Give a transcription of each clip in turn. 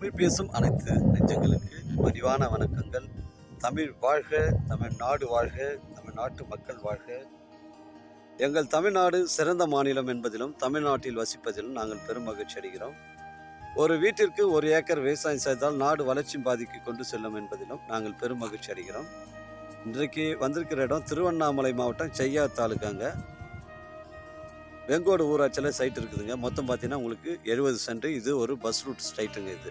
தமிழ் பேசும் அனைத்து நெஞ்சங்களுக்கு பணிவான வணக்கங்கள். தமிழ் வாழ்க தமிழ்நாடு வாழ்க தமிழ்நாட்டு மக்கள் வாழ்க. எங்கள் தமிழ்நாடு சிறந்த மாநிலம் என்பதிலும் தமிழ்நாட்டில் வசிப்பதிலும் நாங்கள் பெரும் மகிழ்ச்சி அடைகிறோம். ஒரு வீட்டிற்கு ஒரு ஏக்கர் விவசாயம் செய்தால் நாடு வளர்ச்சி பாதிக்கு கொண்டு செல்லும் என்பதிலும் நாங்கள் பெரும் மகிழ்ச்சி அடைகிறோம். இன்றைக்கு வந்திருக்கிற இடம் திருவண்ணாமலை மாவட்டம் செய்யார் தாலுக்காங்க. வெங்கோடு ஊராட்சியில் சைட் இருக்குதுங்க. மொத்தம் பார்த்தீங்கன்னா உங்களுக்கு எழுபது சென்ட் இது ஒரு பஸ் ரூட் சைட்டுங்க இது.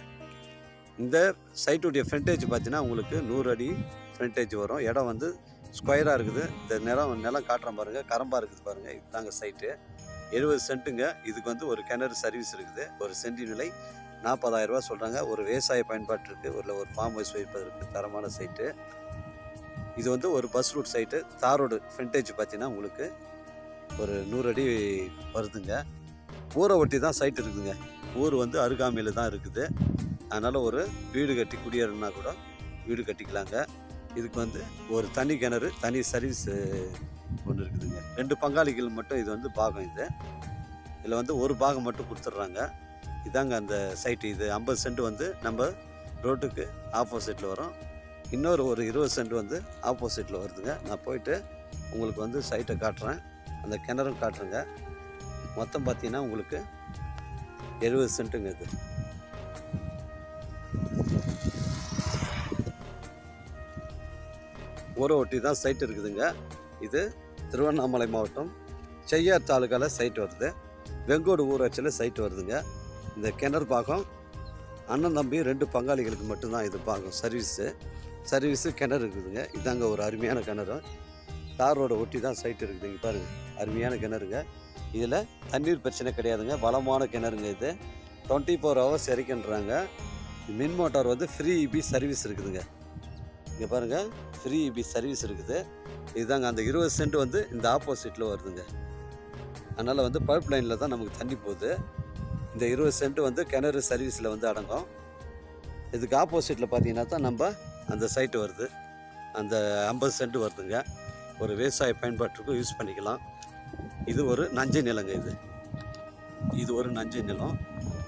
இந்த சைட்டுடைய ஃப்ரண்டேஜ் பார்த்தீங்கன்னா உங்களுக்கு நூறு அடி ஃப்ரண்டேஜ் வரும். இடம் வந்து ஸ்கொயராக இருக்குது. இந்த நிலம் நிலம் காட்டுறேன் பாருங்கள் கரம்பாக இருக்குது பாருங்கள் இதுதாங்க சைட்டு எழுபது சென்ட்டுங்க இதுக்கு வந்து ஒரு கிணறு சர்வீஸ் இருக்குது. ஒரு சென்டி நிலை நாற்பதாயிரரூபா சொல்கிறாங்க ஒரு விவசாய பயன்பாட்டிற்கு ஒரு ஒரு ஃபார்ம் ஹவுஸ் வைப்பதற்கு தரமான சைட்டு இது வந்து ஒரு பஸ் ரூட் சைட்டு தார் ரோடு ஃப்ரண்டேஜ் பார்த்தீங்கன்னா உங்களுக்கு ஒரு நூறு அடி வருதுங்க. ஊரை ஒட்டி தான் சைட் இருக்குதுங்க ஊர் வந்து அருகாமையில் தான் இருக்குது. அதனால் ஒரு வீடு கட்டி குடியேறணும்னா கூட வீடு கட்டிக்கலாங்க. இதுக்கு வந்து ஒரு தனி கிணறு தனி சர்வீஸ் ஒன்று இருக்குதுங்க. ரெண்டு பங்காளிகள் மட்டும் இது வந்து பாகம் இது. இதில் வந்து ஒரு பாகம் மட்டும் கொடுத்துட்றாங்க. இதாங்க அந்த சைட்டு இது. ஐம்பது சென்ட் வந்து நம்ம ரோட்டுக்கு ஆப்போசிட்டில் வரும். இன்னொரு ஒரு இருபது சென்ட் வந்து ஆப்போசிட்டில் வருதுங்க. நான் போயிட்டு உங்களுக்கு வந்து சைட்டை காட்டுறேன். அந்த கிணறும் காட்டுறேங்க. மொத்தம் பார்த்தீங்கன்னா உங்களுக்கு எழுபது சென்ட்டுங்க இது. ஊரை ஒட்டி தான் சைட் இருக்குதுங்க. இது திருவண்ணாமலை மாவட்டம் செய்யார் தாலுக்காவில் சைட் வருது. வெங்கோடு ஊராட்சியில் சைட் வருதுங்க. இந்த கிணறு பாகம் அண்ணன் தம்பி ரெண்டு பங்காளிகளுக்கு மட்டும்தான் இது பாகம் சர்வீஸு. சர்வீஸு கிணறு இருக்குதுங்க. இதாங்க ஒரு அருமையான கிணறு. தார் ரோடை ஒட்டி தான் சைட் இருக்குது. இங்கே பாருங்கள் அருமையான கிணறுங்க. இதில் தண்ணீர் பிரச்சனை கிடையாதுங்க. வளமான கிணறுங்க இது. டுவெண்ட்டி ஃபோர் ஹவர்ஸ் இறக்கின்றாங்க. மின் மோட்டார் வந்து ஃப்ரீ இபி சர்வீஸ் இருக்குதுங்க. இங்கே பாருங்கள் ஃப்ரீ இபி சர்வீஸ் இருக்குது. இதுதாங்க அந்த இருபது சென்ட் வந்து இந்த ஆப்போசிட்டில் வருதுங்க. அதனால் வந்து பைப் லைனில் தான் நமக்கு தண்ணி போகுது. இந்த இருபது சென்ட் வந்து கிணறு சர்வீஸில் வந்து அடங்கும். இதுக்கு ஆப்போசிட்டில் பார்த்தீங்கன்னா தான் நம்ம அந்த சைட்டு வருது. அந்த ஐம்பது சென்ட் வருதுங்க. ஒரு விவசாய பயன்பாட்டுக்கும் யூஸ் பண்ணிக்கலாம். இது ஒரு நஞ்சை நிலங்க இது. இது ஒரு நஞ்சை நிலம்.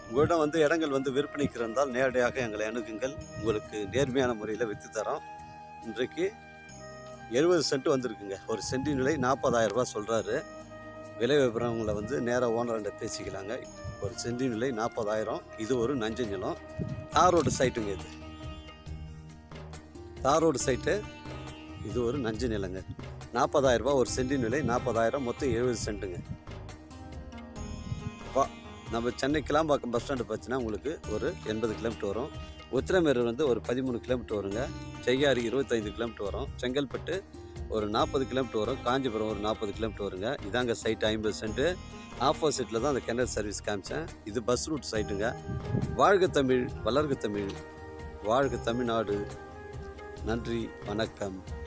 உங்களிடம் வந்து இடங்கள் வந்து விற்பனைக்கு இருந்தால் நேரடியாக எங்களை அணுகுங்கள். உங்களுக்கு நேர்மையான முறையில் விற்று தரோம். இன்றைக்கு எழுபது சென்ட் வந்திருக்குங்க. ஒரு சென்டின் நிலை நாற்பதாயிரம் ரூபா சொல்கிறாரு விலை விவரங்களை வந்து நேராக ஓனர்கிட்ட பேசிக்கலாங்க. ஒரு சென்டின் நிலை நாற்பதாயிரம். இது ஒரு நஞ்சை நிலம். தார் ரோடு சைட்டுங்க இது. தார் ரோடு சைட்டு. இது ஒரு நஞ்சு நிலங்க. நாற்பதாயிரரூபா ஒரு சென்டின் விலை நாற்பதாயிரம் மொத்தம் எழுபது சென்ட்டுங்க. வா நம்ம சென்னை கிளாம்பாக்கம் பஸ் ஸ்டாண்டு பார்த்தீங்கன்னா உங்களுக்கு ஒரு எண்பது கிலோமீட்டர் வரும். உத்திரமேரூர் வந்து ஒரு பதிமூணு கிலோமீட்டர் வருங்க. செய்யாறு இருபத்தைந்து கிலோமீட்டர் வரும். செங்கல்பட்டு ஒரு நாற்பது கிலோமீட்டர் வரும். காஞ்சிபுரம் ஒரு நாற்பது கிலோமீட்டர் வருங்க. இதாங்க சைட் ஐம்பது சென்ட்டு. ஆப்போசிட்டில் தான் அந்த கெனல் சர்வீஸ் காமிச்சேன். இது பஸ் ரூட் சைட்டுங்க வாழ்க தமிழ் வளர்க தமிழ். வாழ்க தமிழ்நாடு. நன்றி வணக்கம்.